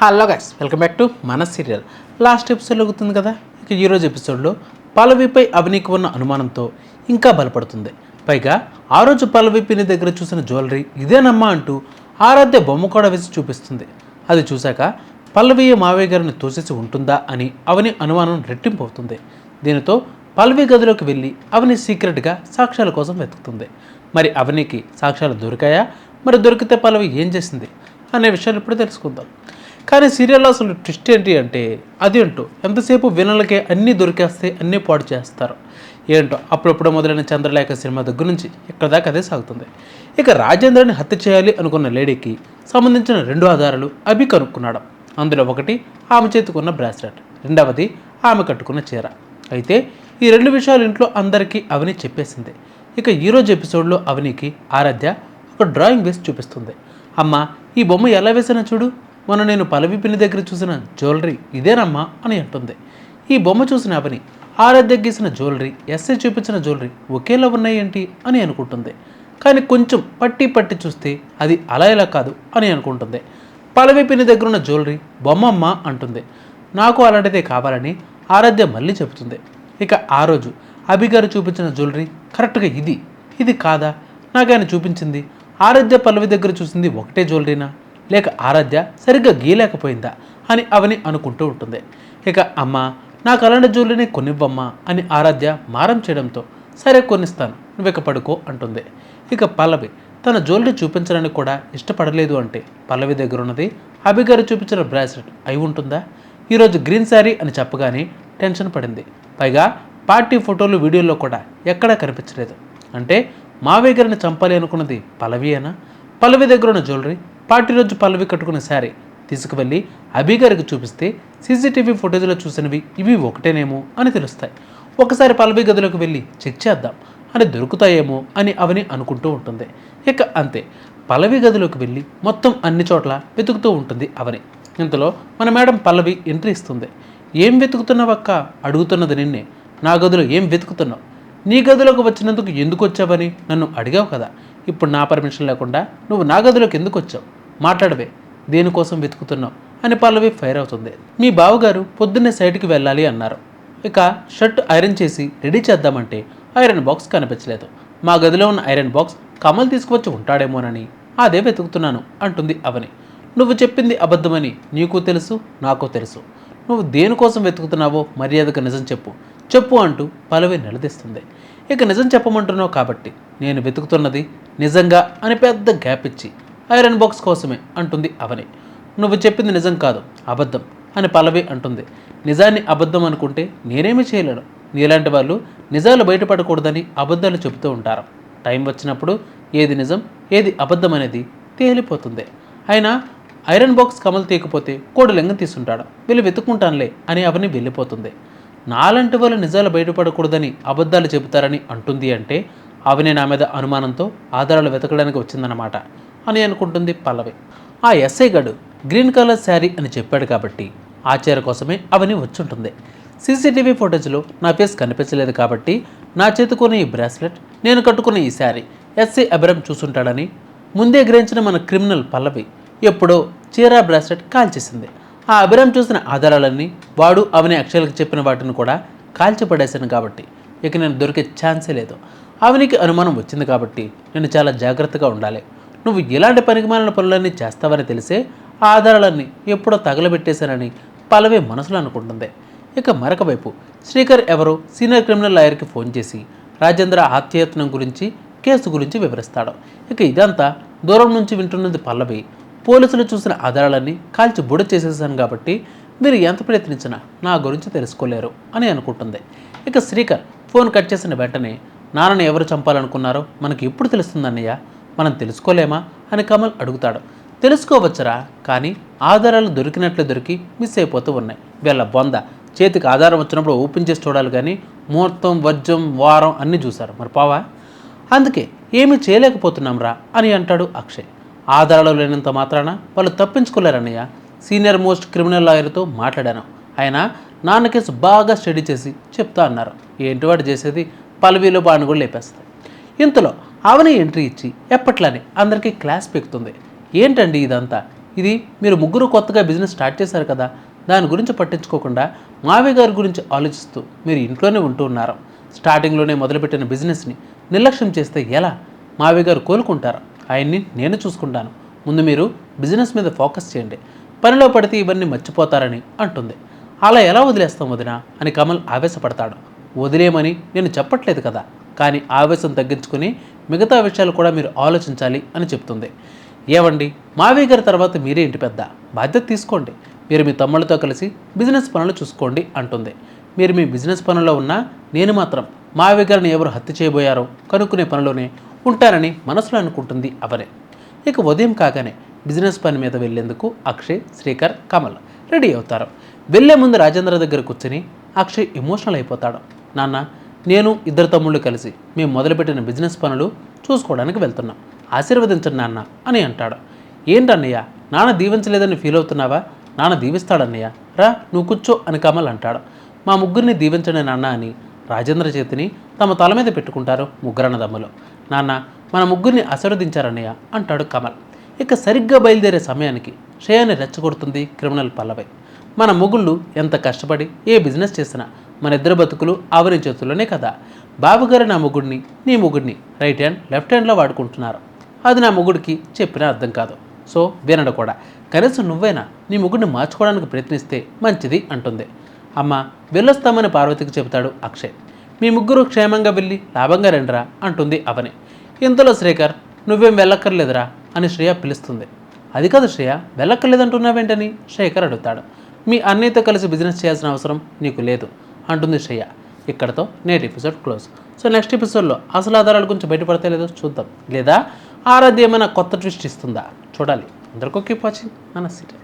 Hello guys welcome back to మన serial. Last episode అవుతుంది కదా? ఇక ఈరోజు ఎపిసోడ్లో పల్లవిపై అవినీకి ఉన్న అనుమానంతో ఇంకా బలపడుతుంది. పైగా ఆ రోజు పల్లవిపిని దగ్గర చూసిన జ్యువెలరీ ఇదేనమ్మా అంటూ ఆరాధ్య బొమ్మ కూడా వేసి చూపిస్తుంది. అది చూశాక పల్లవి మావయ్య గారిని తోసేసి ఉంటుందా అని అవని అనుమానం రెట్టింపు అవుతుంది దీనితో పల్లవి గదిలోకి వెళ్ళి అవని సీక్రెట్గా సాక్ష్యాల కోసం వెతుకుతుంది. మరి అవనికి సాక్ష్యాలు దొరికాయా? మరి దొరికితే పల్లవి ఏం చేసింది? అనే విషయాలు ఇప్పుడు తెలుసుకుందాం. కానీ సీరియల్లో అసలు ట్విస్ట్ ఏంటి అంటే అదేంటో ఎంతసేపు వినలకే అన్నీ దొరికేస్తే అన్నీ పాడు చేస్తారు. ఏంటో అప్పుడప్పుడు మొదలైన చంద్రలేఖ సినిమా దగ్గర నుంచి ఇక్కడ దాకా అదే సాగుతుంది. ఇక రాజేంద్రని హత్య చేయాలి అనుకున్న లేడీకి సంబంధించిన రెండు ఆధారాలు అవి కనుక్కున్నాడు. అందులో ఒకటి ఆమె చేతుకున్న బ్రాస్లెట్ రెండవది ఆమె కట్టుకున్న చీర. అయితే ఈ రెండు విషయాలు ఇంట్లో అందరికీ అవని చెప్పేసింది. ఇక ఈరోజు ఎపిసోడ్లో అవనికి ఆరాధ్య ఒక డ్రాయింగ్ వేసి చూపిస్తుంది. అమ్మ ఈ బొమ్మ ఎలా వేసినా చూడు. మొన్న నేను పలవి పిన్ని దగ్గర చూసిన జ్యువెలరీ ఇదేనమ్మా అని అంటుంది. ఈ బొమ్మ చూసిన అవని ఆరాధ్య గీసిన జ్యువెలరీ ఎస్ఏ చూపించిన జ్యువెలరీ ఒకేలా ఉన్నాయేంటి అని అనుకుంటుంది. కానీ కొంచెం పట్టి పట్టి చూస్తే అది అలా ఇలా కాదు అని అనుకుంటుంది. పల్లవి పిన్ని దగ్గర ఉన్న జ్యువెలరీ బొమ్మమ్మ అంటుంది. నాకు అలాంటిదే కావాలని ఆరాధ్య మళ్ళీ చెబుతుంది. ఇక ఆ రోజు అభిగారు చూపించిన జ్యువెలరీ కరెక్ట్గా ఇది ఇది కాదా? నాకు ఆయన చూపించింది. ఆరాధ్య పల్లవి దగ్గర చూసింది ఒకటే జ్యువెలరీనా? లేక ఆరాధ్య సరిగ్గా గీయలేకపోయిందా అని అవని అనుకుంటూ ఉంటుంది. ఇక అమ్మ నాకు అలాంటి జ్యువెలరీని కొనివ్వమ్మా అని ఆరాధ్య మారం చేయడంతో సరే కొనిస్తాను నువ్వు పడుకో అంటుంది. ఇక పల్లవి తన జ్యువెలరీ చూపించడానికి కూడా ఇష్టపడలేదు అంటే పల్లవి దగ్గర ఉన్నది అభిగారు చూపించిన బ్రాస్లెట్ అయి ఉంటుందా? ఈరోజు గ్రీన్ శారీ అని చెప్పగానే టెన్షన్ పడింది. పైగా పార్టీ ఫోటోలు వీడియోల్లో కూడా ఎక్కడా కనిపించలేదు. అంటే మావయ్య గారిని చంపాలి అనుకున్నది పల్లవియేనా? పల్లవి దగ్గర ఉన్న జ్యువెలరీ పార్టీ రోజు పల్లవి కట్టుకున్న శారీ తీసుకువెళ్ళి అభి గారికి చూపిస్తే సీసీటీవీ ఫుటేజ్లో చూసినవి ఇవి ఒకటేనేమో అని తెలుస్తాయి. ఒకసారి పల్లవి గదిలోకి వెళ్ళి చెక్ చేద్దాం. అని దొరుకుతాయేమో అని అవని అనుకుంటూ ఉంటుంది. ఇక అంతే. పల్లవి గదిలోకి వెళ్ళి మొత్తం అన్ని చోట్ల వెతుకుతూ ఉంటుంది అవని. ఇంతలో మన మేడం పల్లవి ఎంట్రీ ఇస్తుంది. ఏం వెతుకుతున్నావక్క? అడుగుతున్నది నిన్నే. నా గదిలో ఏం వెతుకుతున్నావు? నీ గదిలోకి వచ్చినందుకు ఎందుకు వచ్చావని నన్ను అడిగావు కదా. ఇప్పుడు నా పర్మిషన్ లేకుండా నువ్వు నా గదిలోకి ఎందుకు వచ్చావు? మాట్లాడవే దేనికోసం వెతుకుతున్నావు? అని పల్లవి ఫైర్ అవుతుంది. మీ బావగారు పొద్దున్నే సైట్కి వెళ్ళాలి అన్నారు. ఇక షర్ట్ ఐరన్ చేసి రెడీ చేద్దామంటే ఐరన్ బాక్స్ కనిపించలేదు. మా గదిలో ఉన్న ఐరన్ బాక్స్ కమల్ తీసుకువచ్చి ఉంటాడేమోనని అదే వెతుకుతున్నాను అంటుంది అవని. నువ్వు చెప్పింది అబద్ధమని నీకు తెలుసు నాకు తెలుసు. నువ్వు దేనికోసం వెతుకుతున్నావో మర్యాదగా నిజం చెప్పు. చెప్పు అంటూ పలవి నిలదీస్తుంది. ఇక నిజం చెప్పమంటున్నావు కాబట్టి నేను వెతుకుతున్నది నిజంగా అని పెద్ద గ్యాప్ ఇచ్చి ఐరన్ బాక్స్ కోసమే అంటుంది అవని. నువ్వు చెప్పింది నిజం కాదు అబద్ధం అని పల్లవి అంటుంది. నిజాన్ని అబద్ధం అనుకుంటే నేనేమి చేయలేను. నీలాంటి వాళ్ళు నిజాలు బయటపడకూడదని అబద్ధాలు చెబుతూ ఉంటారు. టైం వచ్చినప్పుడు ఏది నిజం ఏది అబద్ధం అనేది తేలిపోతుంది. అయినా ఐరన్ బాక్స్ కమల్ తీయకపోతే కోడి లింగం తీసుంటాడు. వీళ్ళు వెతుక్కుంటానులే అని అవని వెళ్ళిపోతుంది. నాలాంటి వాళ్ళు నిజాలు బయటపడకూడదని అబద్ధాలు చెబుతారని అంటుంది అంటే అవని నా మీద అనుమానంతో ఆధారాలు వెతకడానికి వచ్చిందన్నమాట. అని అనుకుంటుంది పల్లవి. ఆ ఎస్ఐ గడు గ్రీన్ కలర్ శారీ అని చెప్పాడు కాబట్టి ఆ చీర కోసమే అవని వచ్చుంటుంది. సీసీటీవీ ఫుటేజ్లో నా ఫేస్ కనిపించలేదు కాబట్టి నా చేతుకున్న ఈ బ్రాస్లెట్ నేను కట్టుకున్న ఈ శారీ ఎస్ఐ అభిరం చూసుంటాడని ముందే గ్రహించిన మన క్రిమినల్ పల్లవి ఎప్పుడో చీరా బ్రాస్లెట్ కాల్చేసింది. ఆ అభిరామ్ చూసిన ఆధారాలన్నీ వాడు అవని అక్షయలకు చెప్పిన వాటిని కూడా కాల్చిపడేశాను కాబట్టి ఇక నేను దొరికే ఛాన్సే లేదు. అవనికి అనుమానం వచ్చింది కాబట్టి నేను చాలా జాగ్రత్తగా ఉండాలి. నువ్వు ఇలాంటి పనికిమాలిన పనులన్నీ చేస్తావని తెలిసే ఆ ఆధారాలన్నీ ఎప్పుడో తగలబెట్టేశానని పలవే మనసులో అనుకుంటుంది. ఇక మరొక వైపు శ్రీకర్ ఎవరో సీనియర్ క్రిమినల్ లాయర్కి ఫోన్ చేసి రాజేంద్ర హత్యయత్నం గురించి కేసు గురించి వివరిస్తాడు. ఇక ఇదంతా దూరం నుంచి వింటున్నది పల్లవి. పోలీసులు చూసిన ఆధారాలన్నీ కాల్చి బుడ చేసేసాను కాబట్టి మీరు ఎంత ప్రయత్నించినా నా గురించి తెలుసుకోలేరు అని అనుకుంటుంది. ఇక శ్రీకర్ ఫోన్ కట్ చేసిన వెంటనే నాన్నని ఎవరు చంపాలనుకున్నారో మనకి ఎప్పుడు తెలుస్తుందన్నయ్య మనం తెలుసుకోలేమా అని కమల్ అడుగుతాడు. తెలుసుకోవచ్చరా కానీ ఆధారాలు దొరికినట్లు దొరికి మిస్ అయిపోతూ ఉన్నాయి. వీళ్ళ బొంద. చేతికి ఆధారం వచ్చినప్పుడు ఓపెన్ చేసి చూడాలి కానీ ముహూర్తం వజ్రం వారం అన్నీ చూశారు. మరి పావా? అందుకే ఏమీ చేయలేకపోతున్నాం రా అని అంటాడు అక్షయ్. ఆధారాలు లేనంత మాత్రాన వాళ్ళు తప్పించుకోలేరన్నయ్య. సీనియర్ మోస్ట్ క్రిమినల్ లాయర్తో మాట్లాడాను. ఆయన నాన్న కేసు బాగా స్టడీ చేసి చెప్తా అన్నారు. ఏంటి వాడు చేసేది? పల్లవిలో బాను కూడా లేపేస్తాయి ఇంతలో అవని ఎంట్రీ ఇచ్చి ఎప్పట్లానే అందరికీ క్లాస్ పెక్కుతుంది ఏంటండి ఇదంతా? ఇది మీరు ముగ్గురు కొత్తగా బిజినెస్ స్టార్ట్ చేశారు కదా దాని గురించి పట్టించుకోకుండా మావి గారి గురించి ఆలోచిస్తూ మీరు ఇంట్లోనే ఉంటూ ఉన్నారు. స్టార్టింగ్లోనే మొదలుపెట్టిన బిజినెస్ని నిర్లక్ష్యం చేస్తే ఎలా? మావి గారు కోలుకుంటారు? ఆయన్ని నేను చూసుకుంటాను. ముందు మీరు బిజినెస్ మీద ఫోకస్ చేయండి. పనిలో పడితే ఇవన్నీ మర్చిపోతారని అంటుంది. అలా ఎలా వదిలేస్తాం వదినా? అని కమల్ ఆవేశపడతాడు. వదిలేయమని నేను చెప్పట్లేదు కదా. కానీ ఆవేశం తగ్గించుకుని మిగతా విషయాలు కూడా మీరు ఆలోచించాలి అని చెప్తుంది. ఏవండి? మావి గారి తర్వాత మీరే ఇంటి పెద్ద. బాధ్యత తీసుకోండి. మీరు మీ తమ్ముళ్ళతో కలిసి బిజినెస్ పనులు చూసుకోండి అంటుంది. మీరు మీ బిజినెస్ పనుల్లో ఉన్నా నేను మాత్రం మావి గారిని ఎవరు హత్య చేయబోయారో కనుక్కునే పనిలోనే ఉంటానని మనసులో అనుకుంటుంది అవరే. ఇక ఉదయం కాగానే బిజినెస్ పని మీద వెళ్ళేందుకు అక్షయ్ శ్రీకర్ కమల్ రెడీ అవుతారు. వెళ్ళే ముందు రాజేంద్ర దగ్గర కూర్చొని అక్షయ్ ఎమోషనల్ అయిపోతాడు. నాన్న నేను ఇద్దరు తమ్ముళ్ళు కలిసి మేము మొదలుపెట్టిన బిజినెస్ పనులు చూసుకోవడానికి వెళ్తున్నాం. ఆశీర్వదించండి నాన్న అని అంటాడు. ఏంటన్నయ్య నాన్న దీవించలేదని ఫీల్ అవుతున్నావా? నాన్న దీవిస్తాడన్నయ్య. రా నువ్వు కూర్చో అని కమల్ అంటాడు. మా ముగ్గురిని దీవించండి నాన్న అని రాజేంద్ర చేతిని తమ తల మీద పెట్టుకుంటారు ముగ్గురన్నదమ్ములు. నాన్న మన ముగ్గురిని ఆశీర్వదించారన్నయ్య అంటాడు కమల్. ఇక సరిగ్గా బయలుదేరే సమయానికి శ్రేయాన్ని రెచ్చగొడుతుంది క్రిమినల్ పల్లవి. మన ముగుళ్ళు ఎంత కష్టపడి ఏ బిజినెస్ చేసినా మన ఇద్దరు బతుకులు ఆవరి చేతుల్లోనే కదా. బాబుగారు నా మొగుడిని నీ మొగుడిని రైట్ హ్యాండ్ లెఫ్ట్ హ్యాండ్లో వాడుకుంటున్నారు. అది నా మొగుడికి చెప్పినా అర్థం కాదు. సో వినడు కూడా. కనీసం నువ్వైనా నీ మొగుడిని మార్చుకోవడానికి ప్రయత్నిస్తే మంచిది అంటుంది. అమ్మ వెళ్ళొస్తామని పార్వతికి చెబుతాడు అక్షయ్. మీ ముగ్గురు క్షేమంగా వెళ్ళి లాభంగా రండిరా అంటుంది అవని. ఇంతలో శ్రీకర్ నువ్వేం వెళ్ళక్కర్లేదురా అని శ్రేయ పిలుస్తుంది. అది కాదు శ్రేయ వెళ్ళక్కర్లేదంటున్నావేంటని శేఖర్ అడుగుతాడు. మీ అన్నయ్యతో కలిసి బిజినెస్ చేయాల్సిన అవసరం నీకు లేదు. అంటుంది శ్రేయ. ఇక్కడతో నేటి ఎపిసోడ్ క్లోజ్. సో నెక్స్ట్ ఎపిసోడ్లో అసలు ఆధారాల గురించి బయటపడతా లేదో చూద్దాం. లేదా ఆరాధ్య ఏమైనా కొత్త ట్విస్ట్ ఇస్తుందా? చూడాలి. అందరికీ కీప్ వాచింగ్ మన సిటీ